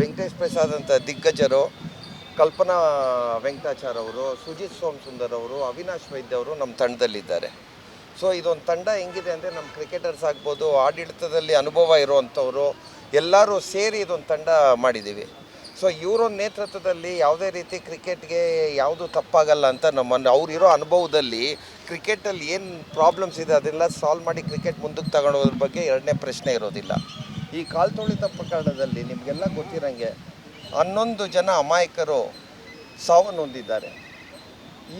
ವೆಂಕಟೇಶ್ ಪ್ರಸಾದ್ ಅಂತ ದಿಗ್ಗಜರು, ಕಲ್ಪನಾ ವೆಂಕಟಾಚಾರ್ ಅವರು, ಸುಜಿತ್ ಸೋಮ್ ಸುಂದರ್ ಅವರು, ಅವಿನಾಶ್ ವೈದ್ಯ ಅವರು ನಮ್ಮ ತಂಡದಲ್ಲಿದ್ದಾರೆ. ಸೊ ಇದೊಂದು ತಂಡ ಹೆಂಗಿದೆ ಅಂದರೆ ನಮ್ಮ ಕ್ರಿಕೆಟರ್ಸ್ ಆಗ್ಬೋದು, ಆಡಳಿತದಲ್ಲಿ ಅನುಭವ ಇರುವಂಥವ್ರು, ಎಲ್ಲರೂ ಸೇರಿ ಇದೊಂದು ತಂಡ ಮಾಡಿದ್ದೀವಿ. ಸೊ ಇವರ ನೇತೃತ್ವದಲ್ಲಿ ಯಾವುದೇ ರೀತಿ ಕ್ರಿಕೆಟ್ಗೆ ಯಾವುದು ತಪ್ಪಾಗಲ್ಲ ಅಂತ ನಮ್ಮನ್ನು ಅವರಿರೋ ಅನುಭವದಲ್ಲಿ ಕ್ರಿಕೆಟಲ್ಲಿ ಏನು ಪ್ರಾಬ್ಲಮ್ಸ್ ಇದೆ ಅದೆಲ್ಲ ಸಾಲ್ವ್ ಮಾಡಿ ಕ್ರಿಕೆಟ್ ಮುಂದಕ್ಕೆ ತಗೊಳೋದ್ರ ಬಗ್ಗೆ ಎರಡನೇ ಪ್ರಶ್ನೆ ಇರೋದಿಲ್ಲ. ಈ ಕಾಲ್ತುಳಿತ ಪ್ರಕರಣದಲ್ಲಿ ನಿಮಗೆಲ್ಲ ಗೊತ್ತಿರಂಗೆ ಹನ್ನೊಂದು ಜನ ಅಮಾಯಕರು ಸಾವನ್ನೊಂದಿದ್ದಾರೆ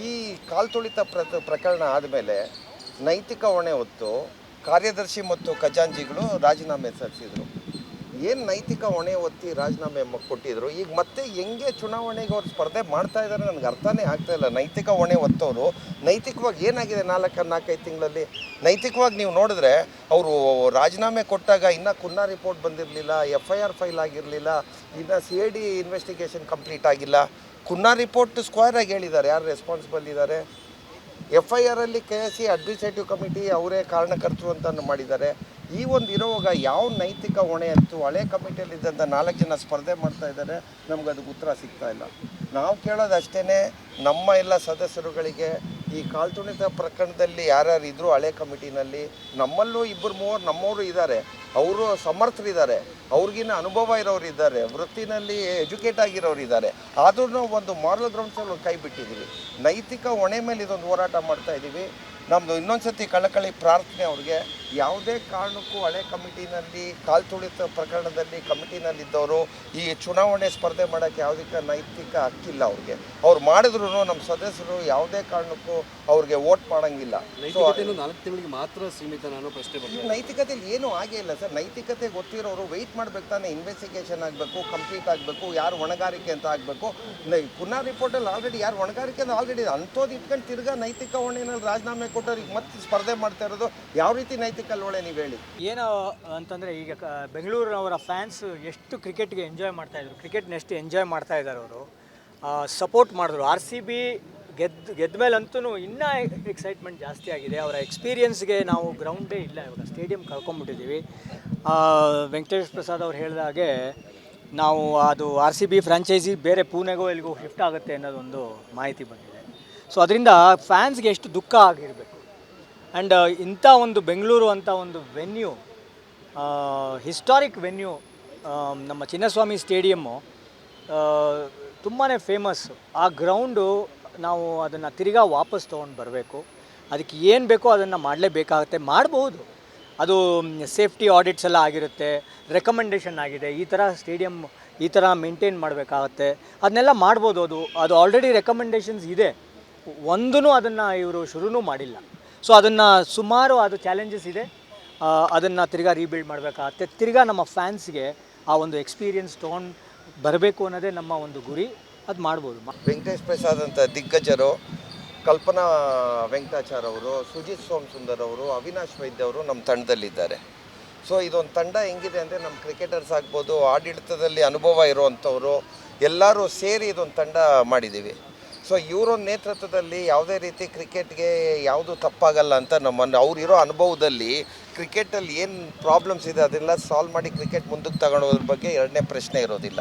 ಈ ಕಾಲ್ತುಳಿತ ಪ್ರ ಪ್ರಕರಣ ಆದಮೇಲೆ ನೈತಿಕ ಹೊಣೆ ಹೊತ್ತು ಕಾರ್ಯದರ್ಶಿ ಮತ್ತು ಖಜಾಂಜಿಗಳು ರಾಜೀನಾಮೆ ಸಲ್ಲಿಸಿದರು. ಏನು ನೈತಿಕ ಹೊಣೆ ಒತ್ತಿ ರಾಜೀನಾಮೆ ಕೊಟ್ಟಿದ್ರು? ಈಗ ಮತ್ತೆ ಹೆಂಗೆ ಚುನಾವಣೆಗೆ ಅವ್ರು ಸ್ಪರ್ಧೆ ಮಾಡ್ತಾ ಇದ್ದಾರೆ ನನಗೆ ಅರ್ಥನೇ ಆಗ್ತಾ ಇಲ್ಲ. ನೈತಿಕ ಹೊಣೆ ಒತ್ತವರು ನೈತಿಕವಾಗಿ ಏನಾಗಿದೆ ನಾಲ್ಕು, ನಾಲ್ಕೈದು ತಿಂಗಳಲ್ಲಿ? ನೈತಿಕವಾಗಿ ನೀವು ನೋಡಿದ್ರೆ ಅವರು ರಾಜೀನಾಮೆ ಕೊಟ್ಟಾಗ ಇನ್ನೂ ಕುನ್ನಾ ರಿಪೋರ್ಟ್ ಬಂದಿರಲಿಲ್ಲ ಎಫ್ ಐ ಆರ್ ಫೈಲ್ ಆಗಿರಲಿಲ್ಲ, ಇನ್ನು C I D investigation complete ಆಗಿಲ್ಲ. ಕುನ್ನಾ ರಿಪೋರ್ಟ್ ಸ್ಕ್ವೇರ್ ಆಗಿ ಹೇಳಿದ್ದಾರೆ. ಯಾರು ರೆಸ್ಪಾನ್ಸಿಬಲ್ ಇದ್ದಾರೆ? ಎಫ್ ಐ ಆರಲ್ಲಿ K S C administrative committee ಅವರೇ ಕಾರಣಕರ್ತರು ಅಂತ ಮಾಡಿದ್ದಾರೆ. ಈ ಒಂದು ಇರೋವಾಗ ಯಾವ ನೈತಿಕ ಹೊಣೆ ಅಂತೂ ಹಳೆ ಕಮಿಟಿಯಲ್ಲಿದ್ದಂಥ ನಾಲ್ಕು ಜನ ಸ್ಪರ್ಧೆ ಮಾಡ್ತಾ ಇದ್ದಾರೆ. ನಮ್ಗೆ ಅದಕ್ಕೆ ಉತ್ತರ ಸಿಗ್ತಾ ಇಲ್ಲ. ನಾವು ಕೇಳೋದು ಅಷ್ಟೇ ನಮ್ಮ ಎಲ್ಲ ಸದಸ್ಯರುಗಳಿಗೆ ಈ ಕಾಲ್ತುಣಿತ ಪ್ರಕರಣದಲ್ಲಿ ಯಾರ್ಯಾರು ಇದ್ದರು ಹಳೆ ಕಮಿಟಿನಲ್ಲಿ, ನಮ್ಮಲ್ಲೂ ಇಬ್ಬರು ಮೂವರು, ನಮ್ಮವರು ಇದ್ದಾರೆ. ಅವರು ಸಮರ್ಥರಿದ್ದಾರೆ. ಅವ್ರಿಗಿನ್ನ ಅನುಭವ ಇರೋರು ಇದ್ದಾರೆ. ವೃತ್ತಿನಲ್ಲಿ ಎಜುಕೇಟ್ ಆಗಿರೋರು ಇದ್ದಾರೆ. ಆದ್ರೂ ಒಂದು ಮಾರಲ್ ಗ್ರೌಂಡ್ಸಲ್ಲಿ ಕೈ ಬಿಟ್ಟಿದ್ದೀವಿ ನೈತಿಕ ಹೊಣೆ ಮೇಲೆ ಇದೊಂದು ಹೋರಾಟ ಮಾಡ್ತಾ ಇದ್ದೀವಿ ನಮ್ಮದು ಇನ್ನೊಂದು ಸತಿ ಕಳಕಳಿ ಪ್ರಾರ್ಥನೆ ಅವ್ರಿಗೆ. ಯಾವುದೇ ಕಾರಣಕ್ಕೂ ಹಳೆ ಕಮಿಟಿನಲ್ಲಿ ಕಾಲ್ತುಳಿತ ಪ್ರಕರಣದಲ್ಲಿ ಕಮಿಟಿನಲ್ಲಿದ್ದವರು ಈ ಚುನಾವಣೆ ಸ್ಪರ್ಧೆ ಮಾಡೋಕ್ಕೆ ಯಾವುದಕ್ಕೆ ನೈತಿಕ ಹಕ್ಕಿಲ್ಲ ಅವ್ರಿಗೆ. ಅವ್ರು ಮಾಡಿದ್ರು ನಮ್ಮ ಸದಸ್ಯರು ಯಾವುದೇ ಕಾರಣಕ್ಕೂ ಅವ್ರಿಗೆ ವೋಟ್ ಮಾಡೋಂಗಿಲ್ಲ. ನಾಲ್ಕು ತಿಂಗಳಿಗೆ ಮಾತ್ರ ಸೀಮಿತ ನಾನು ಪ್ರಶ್ನೆ ನೈತಿಕತೆಯಲ್ಲಿ ಏನೂ ಆಗೇ ಇಲ್ಲ ಸರ್. ನೈತಿಕತೆ ಗೊತ್ತಿರೋರು ವೆಯ್ಟ್ ಮಾಡ್ಬೇಕು ತಾನೇ ಇನ್ವೆಸ್ಟಿಗೇಷನ್ ಆಗಬೇಕು ಕಂಪ್ಲೀಟ್ ಆಗಬೇಕು ಯಾರು ಹೊಣೆಗಾರಿಕೆ ಅಂತ ಆಗಬೇಕು. ಪುನಃ ರಿಪೋರ್ಟಲ್ಲಿ ಆಲ್ರೆಡಿ ಯಾರು ಹೊಣೆಗಾರಿಕೆ ಅಂತ ಆಲ್ರೆಡಿ ಅಂಥದ್ದು ಇಟ್ಕೊಂಡು ತಿರ್ಗಾ ನೈತಿಕ ಹೊಣೆನಲ್ಲಿ ರಾಜೀನಾಮೆ ಕೊಟ್ಟವ್ರಿಗೆ ಮತ್ತೆ ಸ್ಪರ್ಧೆ ಮಾಡ್ತಾ ಇರೋದು ಯಾವ ರೀತಿ ನೈತಿಕ ಹೊಣೆ ನೀವು ಹೇಳಿ. ಏನು ಅಂತಂದರೆ ಈಗ ಬೆಂಗಳೂರಿನವರ ಫ್ಯಾನ್ಸ್ ಎಷ್ಟು ಕ್ರಿಕೆಟ್ಗೆ ಎಂಜಾಯ್ ಮಾಡ್ತಾ ಇದ್ರು. ಕ್ರಿಕೆಟ್ನ ಎಷ್ಟು ಎಂಜಾಯ್ ಮಾಡ್ತಾ ಇದ್ದಾರೆ ಅವರು. ಸಪೋರ್ಟ್ ಮಾಡಿದ್ರು. ಆರ್ ಸಿ ಬಿ ಗೆದ್ದು ಗೆದ್ದ ಮೇಲಂತೂ ಇನ್ನೂ ಎಕ್ಸೈಟ್ಮೆಂಟ್ ಜಾಸ್ತಿ ಆಗಿದೆ. ಅವರ ಎಕ್ಸ್ಪೀರಿಯೆನ್ಸ್ಗೆ ನಾವು ಗ್ರೌಂಡೇ ಇಲ್ಲ. ಇವಾಗ ಸ್ಟೇಡಿಯಂ ಕಳ್ಕೊಂಬಿಟ್ಟಿದ್ದೀವಿ ಆ, ವೆಂಕಟೇಶ್ ಪ್ರಸಾದ್ ಅವ್ರು ಹೇಳಿದ ಹಾಗೆ ನಾವು ಅದು ಆರ್ ಸಿ ಬಿ ಫ್ರಾಂಚೈಸಿ ಬೇರೆ ಪೂನೆಗೋ ಎಲ್ಲಿಗೋ ಶಿಫ್ಟ್ ಆಗುತ್ತೆ ಅನ್ನೋದೊಂದು ಮಾಹಿತಿ ಬಂದಿದೆ. ಸೊ ಅದರಿಂದ ಫ್ಯಾನ್ಸ್ಗೆ ಎಷ್ಟು ದುಃಖ ಆಗಿರಬೇಕು. ಆ್ಯಂಡ್ ಇಂಥ ಒಂದು ಬೆಂಗಳೂರು ಅಂತ ಒಂದು ವೆನ್ಯೂ ಹಿಸ್ಟಾರಿಕ್ ವೆನ್ಯೂ ನಮ್ಮ ಚಿನ್ನಸ್ವಾಮಿ ಸ್ಟೇಡಿಯಮ್ಮು ತುಂಬಾ ಫೇಮಸ್. ಆ ಗ್ರೌಂಡು ನಾವು ಅದನ್ನು ತಿರ್ಗಾ ವಾಪಸ್ ತೊಗೊಂಡು ಬರಬೇಕು. ಅದಕ್ಕೆ ಏನು ಬೇಕೋ ಅದನ್ನು ಮಾಡಲೇಬೇಕಾಗತ್ತೆ. ಮಾಡಬಹುದು ಅದು ಸೇಫ್ಟಿ ಆಡಿಟ್ಸ್ ಎಲ್ಲ ಆಗಿರುತ್ತೆ, ರೆಕಮೆಂಡೇಷನ್ ಆಗಿದೆ, ಈ ಥರ ಸ್ಟೇಡಿಯಮ್ ಈ ಥರ ಮೇಂಟೈನ್ ಮಾಡಬೇಕಾಗತ್ತೆ. ಅದನ್ನೆಲ್ಲ ಮಾಡ್ಬೋದು ಅದು. ಅದು ಆಲ್ರೆಡಿ ರೆಕಮೆಂಡೇಷನ್ಸ್ ಇದೆ. ಒಂದೂ ಅದನ್ನು ಇವರು ಶುರುನೂ ಮಾಡಿಲ್ಲ. ಸೊ ಅದನ್ನು ಸುಮಾರು ಅದು ಚಾಲೆಂಜಸ್ ಇದೆ. ಅದನ್ನು ತಿರ್ಗಾ ರೀಬಿಲ್ಡ್ ಮಾಡಬೇಕಾಗತ್ತೆ ತಿರ್ಗಾ ನಮ್ಮ ಫ್ಯಾನ್ಸ್ಗೆ ಆ ಒಂದು ಎಕ್ಸ್ಪೀರಿಯನ್ಸ್ ತೊಗೊಂಡು ಬರಬೇಕು ಅನ್ನೋದೇ ನಮ್ಮ ಒಂದು ಗುರಿ. ಅದು ಮಾಡ್ಬೋದು. ವೆಂಕಟೇಶ್ ಪ್ರಸಾದ್ ಅಂತ ದಿಗ್ಗಜರು, ಕಲ್ಪನಾ ವೆಂಕಟಾಚಾರ್ ಅವರು, ಸುಜಿತ್ ಸೋಮ್ ಸುಂದರ್ ಅವರು, ಅವಿನಾಶ್ ವೈದ್ಯ ಅವರು ನಮ್ಮ ತಂಡದಲ್ಲಿದ್ದಾರೆ. ಸೊ ಇದೊಂದು ತಂಡ ಹೆಂಗಿದೆ ಅಂದರೆ ನಮ್ಮ ಕ್ರಿಕೆಟರ್ಸ್ ಆಗ್ಬೋದು, ಆಡಳಿತದಲ್ಲಿ ಅನುಭವ ಇರುವಂಥವ್ರು, ಎಲ್ಲರೂ ಸೇರಿ ಇದೊಂದು ತಂಡ ಮಾಡಿದ್ದೀವಿ. ಸೊ ಇವರ ನೇತೃತ್ವದಲ್ಲಿ ಯಾವುದೇ ರೀತಿ ಕ್ರಿಕೆಟ್ಗೆ ಯಾವುದು ತಪ್ಪಾಗಲ್ಲ ಅಂತ ನಮ್ಮನ್ನು ಅವರಿರೋ ಅನುಭವದಲ್ಲಿ ಕ್ರಿಕೆಟಲ್ಲಿ ಏನು ಪ್ರಾಬ್ಲಮ್ಸ್ ಇದೆ ಅದೆಲ್ಲ ಸಾಲ್ವ್ ಮಾಡಿ ಕ್ರಿಕೆಟ್ ಮುಂದಕ್ಕೆ ತಗೊಳೋದ್ರ ಬಗ್ಗೆ ಎರಡನೇ ಪ್ರಶ್ನೆ ಇರೋದಿಲ್ಲ.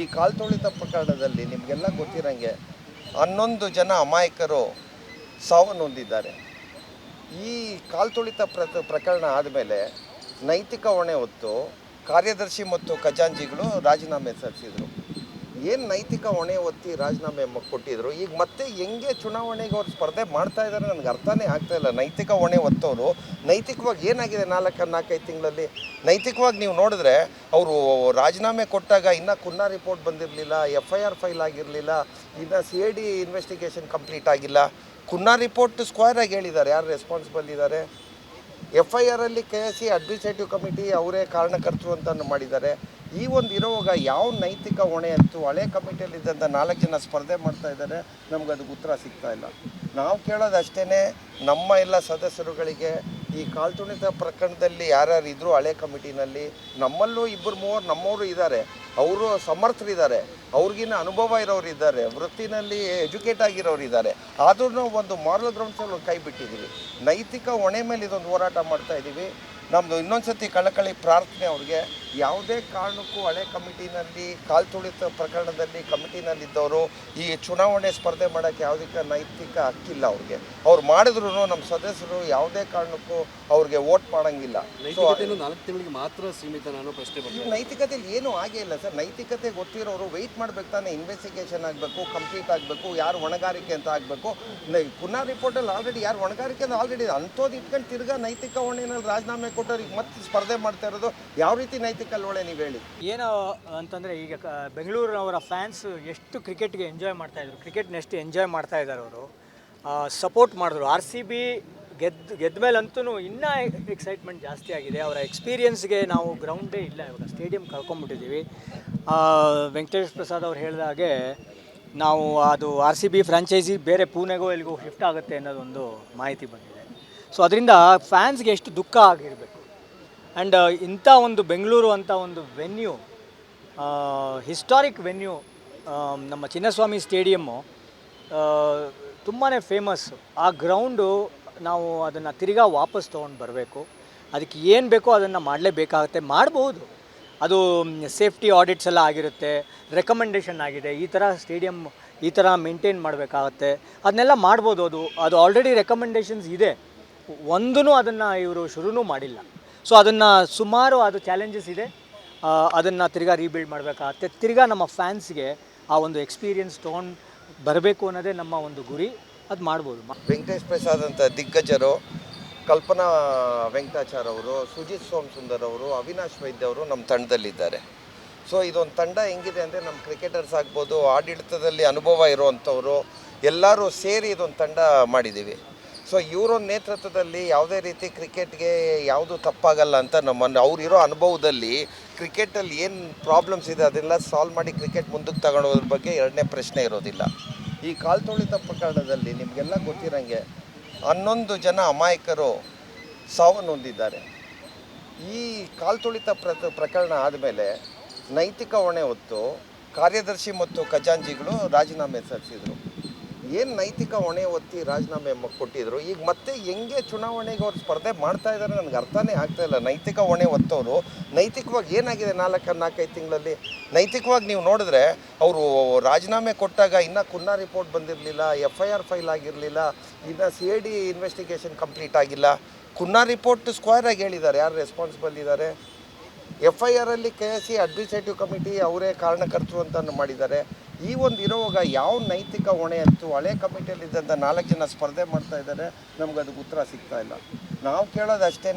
ಈ ಕಾಲ್ತುಳಿತ ಪ್ರಕರಣದಲ್ಲಿ ನಿಮಗೆಲ್ಲ ಗೊತ್ತಿರೋಂಗೆ ಹನ್ನೊಂದು ಜನ ಅಮಾಯಕರು ಸಾವನ್ನೊಂದಿದ್ದಾರೆ ಈ ಕಾಲ್ತುಳಿತ ಪ್ರ ಪ್ರಕರಣ ಆದಮೇಲೆ ನೈತಿಕ ಹೊಣೆ ಹೊತ್ತು ಕಾರ್ಯದರ್ಶಿ ಮತ್ತು ಖಜಾಂಜಿಗಳು ರಾಜೀನಾಮೆ ಸಲ್ಲಿಸಿದರು. ಏನು ನೈತಿಕ ಹೊಣೆ ಒತ್ತಿ ರಾಜೀನಾಮೆ ಕೊಟ್ಟಿದ್ರು? ಈಗ ಮತ್ತೆ ಹೆಂಗೆ ಚುನಾವಣೆಗೆ ಅವ್ರು ಸ್ಪರ್ಧೆ ಮಾಡ್ತಾ ಇದ್ದಾರೆ ನನಗೆ ಅರ್ಥನೇ ಆಗ್ತಾ ಇಲ್ಲ. ನೈತಿಕ ಹೊಣೆ ಒತ್ತವರು ನೈತಿಕವಾಗಿ ಏನಾಗಿದೆ ನಾಲ್ಕು, ನಾಲ್ಕೈದು ತಿಂಗಳಲ್ಲಿ? ನೈತಿಕವಾಗಿ ನೀವು ನೋಡಿದ್ರೆ ಅವರು ರಾಜೀನಾಮೆ ಕೊಟ್ಟಾಗ ಇನ್ನೂ ಕುನ್ನಾ ರಿಪೋರ್ಟ್ ಬಂದಿರಲಿಲ್ಲ ಎಫ್ ಐ ಆರ್ ಫೈಲ್ ಆಗಿರಲಿಲ್ಲ, ಇನ್ನು C I D investigation complete ಆಗಿಲ್ಲ. ಕುನ್ನಾ ರಿಪೋರ್ಟ್ ಸ್ಕ್ವೇರ್ ಆಗಿ ಹೇಳಿದ್ದಾರೆ. ಯಾರು ರೆಸ್ಪಾನ್ಸಿಬಲ್ ಇದ್ದಾರೆ? ಎಫ್ ಐ ಆರಲ್ಲಿ K S C administrative committee ಅವರೇ ಕಾರಣಕರ್ತರು ಅಂತ ಮಾಡಿದ್ದಾರೆ. ಈ ಒಂದು ಇರೋವಾಗ ಯಾವ ನೈತಿಕ ಹೊಣೆ ಅಂತೂ ಹಳೆ ಕಮಿಟಿಯಲ್ಲಿದ್ದಂಥ ನಾಲ್ಕು ಜನ ಸ್ಪರ್ಧೆ ಮಾಡ್ತಾ ಇದ್ದಾರೆ. ನಮ್ಗೆ ಅದಕ್ಕೆ ಉತ್ತರ ಸಿಗ್ತಾ ಇಲ್ಲ. ನಾವು ಕೇಳೋದು ಅಷ್ಟೇ ನಮ್ಮ ಎಲ್ಲ ಸದಸ್ಯರುಗಳಿಗೆ ಈ ಕಾಲ್ತುಣಿತ ಪ್ರಕರಣದಲ್ಲಿ ಯಾರ್ಯಾರು ಇದ್ರು ಹಳೆ ಕಮಿಟಿನಲ್ಲಿ ನಮ್ಮಲ್ಲೂ ಇಬ್ಬರು ಮೂವರು, ನಮ್ಮವರು ಇದ್ದಾರೆ. ಅವರು ಸಮರ್ಥರಿದ್ದಾರೆ. ಅವ್ರಿಗಿನ್ನ ಅನುಭವ ಇರೋರು ಇದ್ದಾರೆ. ವೃತ್ತಿನಲ್ಲಿ ಎಜುಕೇಟ್ ಆಗಿರೋರು ಇದ್ದಾರೆ. ಆದ್ರೂ ಒಂದು ಮಾರಲ್ ಗ್ರೌಂಡ್ಸಲ್ಲಿ ಕೈ ಬಿಟ್ಟಿದ್ದೀವಿ ನೈತಿಕ ಹೊಣೆ ಮೇಲೆ ಇದೊಂದು ಹೋರಾಟ ಮಾಡ್ತಾ ಇದ್ದೀವಿ ನಮ್ಮದು ಇನ್ನೊಂದು ಸತಿ ಕಳಕಳಿ ಪ್ರಾರ್ಥನೆ ಅವ್ರಿಗೆ. ಯಾವುದೇ ಕಾರಣಕ್ಕೂ ಹಳೆ ಕಮಿಟಿನಲ್ಲಿ ಕಾಲ್ ತುಳಿತ ಪ್ರಕರಣದಲ್ಲಿ ಕಮಿಟಿನಲ್ಲಿದ್ದವರು ಈ ಚುನಾವಣೆ ಸ್ಪರ್ಧೆ ಮಾಡೋಕ್ಕೆ ಯಾವುದಕ್ಕೆ ನೈತಿಕ ಹಕ್ಕಿಲ್ಲ ಅವ್ರಿಗೆ. ಅವ್ರು ಮಾಡಿದ್ರು ನಮ್ಮ ಸದಸ್ಯರು ಯಾವುದೇ ಕಾರಣಕ್ಕೂ ಅವ್ರಿಗೆ ವೋಟ್ ಮಾಡೋಂಗಿಲ್ಲ. ನಾಲ್ಕು ತಿಂಗಳಿಗೆ ಮಾತ್ರ ಸೀಮಿತ ನಾನು ಪ್ರಶ್ನೆ ಈ ನೈತಿಕತೆಯಲ್ಲಿ ಏನೂ ಆಗೇ ಇಲ್ಲ ಸರ್. ನೈತಿಕತೆ ಗೊತ್ತಿರೋರು ವೆಯ್ಟ್ ಮಾಡ್ಬೇಕು ತಾನೇ ಇನ್ವೆಸ್ಟಿಗೇಷನ್ ಆಗಬೇಕು ಕಂಪ್ಲೀಟ್ ಆಗಬೇಕು ಯಾರು ಹೊಣೆಗಾರಿಕೆ ಅಂತ ಆಗಬೇಕು. ಪುನಃ ರಿಪೋರ್ಟಲ್ಲಿ ಆಲ್ರೆಡಿ ಯಾರು ಹೊಣೆಗಾರಿಕೆ ಅಂತ ಆಲ್ರೆಡಿ ಅಂಥದ್ದು ಇಟ್ಕೊಂಡು ತಿರ್ಗಾ ನೈತಿಕ ಹೊಣೆನಲ್ಲಿ ರಾಜೀನಾಮೆ ಕೊಟ್ಟವ್ರಿಗೆ ಮತ್ತೆ ಸ್ಪರ್ಧೆ ಮಾಡ್ತಾ ಇರೋದು ಯಾವ ರೀತಿ ನೈತಿಕ ಹೊಣೆ ನೀವು ಹೇಳಿ. ಏನು ಅಂತಂದರೆ ಈಗ ಬೆಂಗಳೂರಿನವರ ಫ್ಯಾನ್ಸ್ ಎಷ್ಟು ಕ್ರಿಕೆಟ್ಗೆ ಎಂಜಾಯ್ ಮಾಡ್ತಾ ಇದ್ರು. ಕ್ರಿಕೆಟ್ನ ಎಷ್ಟು ಎಂಜಾಯ್ ಮಾಡ್ತಾ ಇದ್ದಾರೆ ಅವರು. ಸಪೋರ್ಟ್ ಮಾಡಿದ್ರು. ಆರ್ ಸಿ ಬಿ ಗೆದ್ದು, ಗೆದ್ದ ಮೇಲಂತೂ ಇನ್ನೂ ಎಕ್ಸೈಟ್ಮೆಂಟ್ ಜಾಸ್ತಿ ಆಗಿದೆ. ಅವರ ಎಕ್ಸ್ಪೀರಿಯನ್ಸ್ಗೆ ನಾವು ಗ್ರೌಂಡೇ ಇಲ್ಲ ಇವಾಗ. ಸ್ಟೇಡಿಯಂ ಕಳ್ಕೊಂಬಿಟ್ಟಿದ್ದೀವಿ ವೆಂಕಟೇಶ್ ಪ್ರಸಾದ್ ಅವ್ರು ಹೇಳಿದ ಹಾಗೆ ನಾವು ಅದು ಆರ್ ಸಿ ಬಿ ಫ್ರಾಂಚೈಸಿ ಬೇರೆ ಪೂನೆಗೋ ಎಲ್ಲಿಗೋ ಶಿಫ್ಟ್ ಆಗುತ್ತೆ ಅನ್ನೋದೊಂದು ಮಾಹಿತಿ ಬಂದಿದೆ. ಸೊ ಅದರಿಂದ ಫ್ಯಾನ್ಸ್ಗೆ ಎಷ್ಟು ದುಃಖ ಆಗಿರಬೇಕು. ಆ್ಯಂಡ್ ಇಂಥ ಒಂದು ಬೆಂಗಳೂರು ಅಂತ ಒಂದು ವೆನ್ಯೂ ಹಿಸ್ಟಾರಿಕ್ ವೆನ್ಯೂ ನಮ್ಮ ಚಿನ್ನಸ್ವಾಮಿ ಸ್ಟೇಡಿಯಮ್ಮು ತುಂಬಾ ಫೇಮಸ್. ಆ ಗ್ರೌಂಡು ನಾವು ಅದನ್ನು ತಿರ್ಗಾ ವಾಪಸ್ ತೊಗೊಂಡು ಬರಬೇಕು. ಅದಕ್ಕೆ ಏನು ಬೇಕೋ ಅದನ್ನು ಮಾಡಲೇಬೇಕಾಗತ್ತೆ. ಮಾಡ್ಬೋದು. ಅದು ಸೇಫ್ಟಿ ಆಡಿಟ್ಸ್ ಎಲ್ಲ ಆಗಿರುತ್ತೆ, ರೆಕಮೆಂಡೇಷನ್ ಆಗಿದೆ, ಈ ಥರ ಸ್ಟೇಡಿಯಂ, ಈ ಥರ ಮೇಂಟೈನ್ ಮಾಡಬೇಕಾಗತ್ತೆ. ಅದನ್ನೆಲ್ಲ ಮಾಡ್ಬೋದು ಅದು. ಅದು ಆಲ್ರೆಡಿ ರೆಕಮೆಂಡೇಷನ್ಸ್ ಇದೆ. ಒಂದೂ ಅದನ್ನು ಇವರು ಶುರುನೂ ಮಾಡಿಲ್ಲ. ಸೊ ಅದನ್ನು ಸುಮಾರು ಅದು ಚಾಲೆಂಜಸ್ ಇದೆ. ಅದನ್ನು ತಿರ್ಗಾ ರೀಬಿಲ್ಡ್ ಮಾಡಬೇಕಾಗತ್ತೆ ತಿರ್ಗಾ ನಮ್ಮ ಫ್ಯಾನ್ಸ್ಗೆ ಆ ಒಂದು ಎಕ್ಸ್ಪೀರಿಯನ್ಸ್ ತೊಗೊಂಡು ಬರಬೇಕು ಅನ್ನೋದೇ ನಮ್ಮ ಒಂದು ಗುರಿ. ಅದು ಮಾಡ್ಬೋದು. ವೆಂಕಟೇಶ್ ಪ್ರಸಾದ್ ಅಂತ ದಿಗ್ಗಜರು, ಕಲ್ಪನಾ ವೆಂಕಟಾಚಾರ್ ಅವರು, ಸುಜಿತ್ ಸೋಮ್ ಸುಂದರ್ ಅವರು, ಅವಿನಾಶ್ ವೈದ್ಯ ಅವರು ನಮ್ಮ ತಂಡದಲ್ಲಿದ್ದಾರೆ. ಸೊ ಇದೊಂದು ತಂಡ ಹೆಂಗಿದೆ ಅಂದರೆ ನಮ್ಮ ಕ್ರಿಕೆಟರ್ಸ್ ಆಗ್ಬೋದು, ಆಡಳಿತದಲ್ಲಿ ಅನುಭವ ಇರುವಂಥವ್ರು, ಎಲ್ಲರೂ ಸೇರಿ ಇದೊಂದು ತಂಡ ಮಾಡಿದ್ದೀವಿ. ಸೊ ಇವರ ನೇತೃತ್ವದಲ್ಲಿ ಯಾವುದೇ ರೀತಿ ಕ್ರಿಕೆಟ್ಗೆ ಯಾವುದು ತಪ್ಪಾಗಲ್ಲ ಅಂತ ನಮ್ಮ ಅವರಿರೋ ಅನುಭವದಲ್ಲಿ ಕ್ರಿಕೆಟಲ್ಲಿ ಏನು ಪ್ರಾಬ್ಲಮ್ಸ್ ಇದೆ ಅದೆಲ್ಲ ಸಾಲ್ವ್ ಮಾಡಿ ಕ್ರಿಕೆಟ್ ಮುಂದಕ್ಕೆ ತಗೊಳೋದ್ರ ಬಗ್ಗೆ ಎರಡನೇ ಪ್ರಶ್ನೆ ಇರೋದಿಲ್ಲ. ಈ ಕಾಲ್ತುಳಿತ ಪ್ರಕರಣದಲ್ಲಿ ನಿಮಗೆಲ್ಲ ಗೊತ್ತಿರಂಗೆ ಹನ್ನೊಂದು ಜನ ಅಮಾಯಕರು ಸಾವನ್ನೊಂದಿದ್ದಾರೆ ಈ ಕಾಲ್ತುಳಿತ ಪ್ರ ಪ್ರಕರಣ ಆದಮೇಲೆ ನೈತಿಕ ಹೊಣೆ ಹೊತ್ತು ಕಾರ್ಯದರ್ಶಿ ಮತ್ತು ಖಜಾಂಜಿಗಳು ರಾಜೀನಾಮೆ ಸಲ್ಲಿಸಿದರು. ಏನು ನೈತಿಕ ಹೊಣೆ ಒತ್ತಿ ರಾಜೀನಾಮೆ ಕೊಟ್ಟಿದ್ರು? ಈಗ ಮತ್ತೆ ಹೆಂಗೆ ಚುನಾವಣೆಗೆ ಅವ್ರು ಸ್ಪರ್ಧೆ ಮಾಡ್ತಾ ಇದ್ದಾರೆ ನನಗೆ ಅರ್ಥನೇ ಆಗ್ತಾ ಇಲ್ಲ. ನೈತಿಕ ಹೊಣೆ ಒತ್ತೋರು, ನೈತಿಕವಾಗಿ ಏನಾಗಿದೆ ನಾಲ್ಕು ನಾಲ್ಕೈದು ತಿಂಗಳಲ್ಲಿ? ನೈತಿಕವಾಗಿ ನೀವು ನೋಡಿದ್ರೆ ಅವರು ರಾಜೀನಾಮೆ ಕೊಟ್ಟಾಗ ಇನ್ನೂ ಕುನ್ನಾ ರಿಪೋರ್ಟ್ ಬಂದಿರಲಿಲ್ಲ ಎಫ್ ಐ ಆರ್ ಫೈಲ್ ಆಗಿರಲಿಲ್ಲ, ಇನ್ನು C I D investigation complete ಆಗಿಲ್ಲ. ಕುನ್ನಾ ರಿಪೋರ್ಟ್ ಸ್ಕ್ವೇರ್ ಆಗಿ ಹೇಳಿದ್ದಾರೆ. ಯಾರು ರೆಸ್ಪಾನ್ಸಿಬಲ್ ಇದ್ದಾರೆ? ಎಫ್ ಐ ಆರಲ್ಲಿ K S C administrative committee ಅವರೇ ಕಾರಣಕರ್ತರು ಅಂತ ಮಾಡಿದ್ದಾರೆ. ಈ ಒಂದು ಇರುವಾಗ ಯಾವ ನೈತಿಕ ಹೊಣೆ ಅಂತೂ ಹಳೆ ಕಮಿಟಿಯಲ್ಲಿದ್ದಂಥ ನಾಲ್ಕು ಜನ ಸ್ಪರ್ಧೆ ಮಾಡ್ತಾ ಇದ್ದಾರೆ ನಮ್ಗೆ ಅದಕ್ಕೆ ಉತ್ತರ ಸಿಗ್ತಾ ಇಲ್ಲ. ನಾವು ಕೇಳೋದು ಅಷ್ಟೇ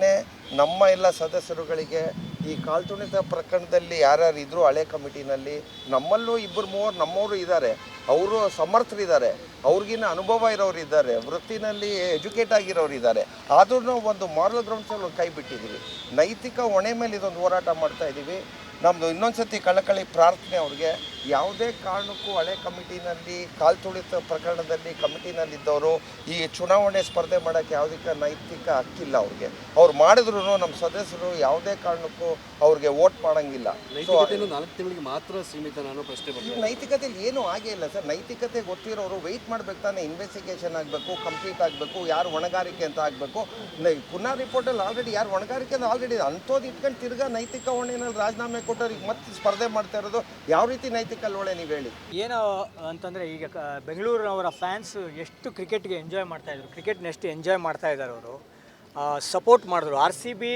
ನಮ್ಮ ಎಲ್ಲ ಸದಸ್ಯರುಗಳಿಗೆ ಈ ಕಾಲ್ತುಣಿತ ಪ್ರಕರಣದಲ್ಲಿ ಯಾರ್ಯಾರು ಇದ್ದರು ಹಳೆ ಕಮಿಟಿನಲ್ಲಿ ನಮ್ಮಲ್ಲೂ ಇಬ್ಬರು ಮೂವರು ನಮ್ಮವರು ಇದ್ದಾರೆ ಅವರು ಸಮರ್ಥರಿದ್ದಾರೆ. ಅವ್ರಿಗಿನ್ನ ಅನುಭವ ಇರೋರು ಇದ್ದಾರೆ. ವೃತ್ತಿನಲ್ಲಿ ಎಜುಕೇಟ್ ಆಗಿರೋರು ಇದ್ದಾರೆ. ಆದ್ರೂ ಒಂದು ಮಾರಲ್ ಗ್ರೌಂಡ್ಸಲ್ಲಿ ಒಂದು ಕೈ ಬಿಟ್ಟಿದ್ದೀವಿ. ನೈತಿಕ ಹೊಣೆ ಮೇಲೆ ಇದೊಂದು ಹೋರಾಟ ಮಾಡ್ತಾ ಇದ್ದೀವಿ ನಮ್ಮದು ಇನ್ನೊಂದ್ಸತಿ ಕಳಕಳಿ ಪ್ರಾರ್ಥನೆ ಅವ್ರಿಗೆ ಯಾವುದೇ ಕಾರಣಕ್ಕೂ ಹಳೆ ಕಮಿಟಿನಲ್ಲಿ ಕಾಲ್ತುಳಿತ ಪ್ರಕರಣದಲ್ಲಿ ಕಮಿಟಿನಲ್ಲಿದ್ದವರು ಈ ಚುನಾವಣೆ ಸ್ಪರ್ಧೆ ಮಾಡೋಕ್ಕೆ ಯಾವುದಕ್ಕೆ ನೈತಿಕ ಹಕ್ಕಿಲ್ಲ ಅವ್ರಿಗೆ. ಅವ್ರು ಮಾಡಿದ್ರು ನಮ್ಮ ಸದಸ್ಯರು ಯಾವುದೇ ಕಾರಣಕ್ಕೂ ಅವ್ರಿಗೆ ವೋಟ್ ಮಾಡೋಂಗಿಲ್ಲ. ನಾಲ್ಕು ತಿಂಗಳಿಗೆ ಮಾತ್ರ ಸೀಮಿತ ನಾನು ಪ್ರಶ್ನೆ ನೈತಿಕತೆಯಲ್ಲಿ ಏನೂ ಆಗೇ ಇಲ್ಲ ಸರ್. ನೈತಿಕತೆ ಗೊತ್ತಿರೋರು ವೆಯ್ಟ್ ಮಾಡ್ಬೇಕು ತಾನೇ ಇನ್ವೆಸ್ಟಿಗೇಷನ್ ಆಗಬೇಕು ಕಂಪ್ಲೀಟ್ ಆಗಬೇಕು ಯಾರು ಹೊಣೆಗಾರಿಕೆ ಅಂತ ಆಗಬೇಕು. ಪುನಃ ರಿಪೋರ್ಟಲ್ಲಿ ಆಲ್ರೆಡಿ ಯಾರು ಹೊಣೆಗಾರಿಕೆ ಅಂತ ಆಲ್ರೆಡಿ ಅಂಥದ್ದು ಇಟ್ಕೊಂಡು ತಿರ್ಗಾ ನೈತಿಕ ಹೊಣೆನಲ್ಲಿ ರಾಜೀನಾಮೆ ಕೊಟ್ಟವ್ರು ಈಗ ಮತ್ತೆ ಸ್ಪರ್ಧೆ ಮಾಡ್ತಾ ಇರೋದು ಯಾವ ರೀತಿ ನೈತಿಕ ಲೋಳೆ ನೀವು ಹೇಳಿ? ಏನು ಅಂತಂದರೆ ಈಗ ಬೆಂಗಳೂರಿನವರ ಫ್ಯಾನ್ಸ್ ಎಷ್ಟು ಕ್ರಿಕೆಟ್ಗೆ ಎಂಜಾಯ್ ಮಾಡ್ತಾ ಇದ್ರು ಕ್ರಿಕೆಟ್ನ ಎಷ್ಟು ಎಂಜಾಯ್ ಮಾಡ್ತಾ ಇದ್ದಾರೆ ಅವರು. ಸಪೋರ್ಟ್ ಮಾಡಿದ್ರು. ಆರ್ ಸಿ ಬಿ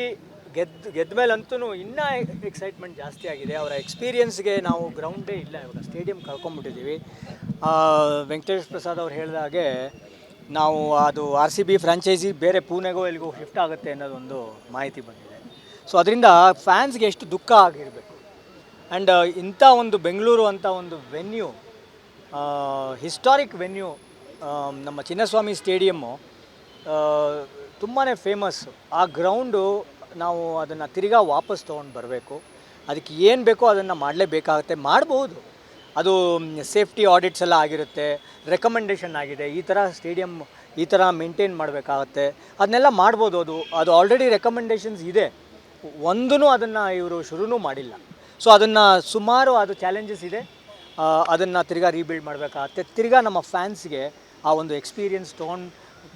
ಗೆದ್ದು, ಗೆದ್ದ ಮೇಲಂತೂ ಇನ್ನೂ ಎಕ್ಸೈಟ್ಮೆಂಟ್ ಜಾಸ್ತಿ ಆಗಿದೆ. ಅವರ ಎಕ್ಸ್ಪೀರಿಯನ್ಸ್ಗೆ ನಾವು ಗ್ರೌಂಡೇ ಇಲ್ಲ ಇವಾಗ ಸ್ಟೇಡಿಯಂ ಕಳ್ಕೊಂಬಿಟ್ಟಿದ್ದೀವಿ ವೆಂಕಟೇಶ್ ಪ್ರಸಾದ್ ಅವ್ರು ಹೇಳಿದ ಹಾಗೆ ನಾವು ಅದು ಆರ್ ಸಿ ಬಿ ಫ್ರಾಂಚೈಸಿ ಬೇರೆ ಪೂನೆಗೋ ಎಲ್ಲಿಗೋ ಶಿಫ್ಟ್ ಆಗುತ್ತೆ ಅನ್ನೋದೊಂದು ಮಾಹಿತಿ ಬಂದಿದೆ. ಸೊ ಅದರಿಂದ ಫ್ಯಾನ್ಸ್ಗೆ ಎಷ್ಟು ದುಃಖ ಆಗಿರಬೇಕು. ಆ್ಯಂಡ್ ಇಂಥ ಒಂದು ಬೆಂಗಳೂರು ಅಂತ ಒಂದು ವೆನ್ಯೂ ಹಿಸ್ಟಾರಿಕ್ ವೆನ್ಯೂ ನಮ್ಮ ಚಿನ್ನಸ್ವಾಮಿ ಸ್ಟೇಡಿಯಮ್ಮು ತುಂಬಾ ಫೇಮಸ್ ಆ ಗ್ರೌಂಡು ನಾವು ಅದನ್ನು ತಿರ್ಗಾ ವಾಪಸ್ ತೊಗೊಂಡು ಬರಬೇಕು. ಅದಕ್ಕೆ ಏನು ಬೇಕೋ ಅದನ್ನು ಮಾಡಲೇಬೇಕಾಗುತ್ತೆ. ಮಾಡ್ಬೋದು. ಅದು ಸೇಫ್ಟಿ ಆಡಿಟ್ಸ್ ಎಲ್ಲ ಆಗಿರುತ್ತೆ. ರೆಕಮೆಂಡೇಷನ್ ಆಗಿದೆ. ಈ ಥರ ಸ್ಟೇಡಿಯಂ ಈ ಥರ ಮೇಂಟೈನ್ ಮಾಡಬೇಕಾಗತ್ತೆ. ಅದನ್ನೆಲ್ಲ ಮಾಡ್ಬೋದು ಅದು. ಅದು ಆಲ್ರೆಡಿ ರೆಕಮೆಂಡೇಷನ್ಸ್ ಇದೆ. ಒಂದೂ ಅದನ್ನು ಇವರು ಶುರುನೂ ಮಾಡಿಲ್ಲ. ಸೊ ಅದನ್ನು ಸುಮಾರು ಅದು ಚಾಲೆಂಜಸ್ ಇದೆ. ಅದನ್ನು ತಿರ್ಗಾ ರೀಬಿಲ್ಡ್ ಮಾಡಬೇಕಾಗತ್ತೆ ತಿರ್ಗಾ ನಮ್ಮ ಫ್ಯಾನ್ಸ್ಗೆ ಆ ಒಂದು ಎಕ್ಸ್ಪೀರಿಯನ್ಸ್ ತೊಗೊಂಡು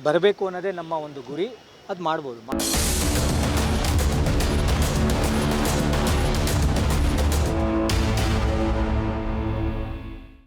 ಬರಬೇಕು ಅನ್ನೋದೇ ನಮ್ಮ ಒಂದು ಗುರಿ. ಅದು ಮಾಡ್ಬೋದು.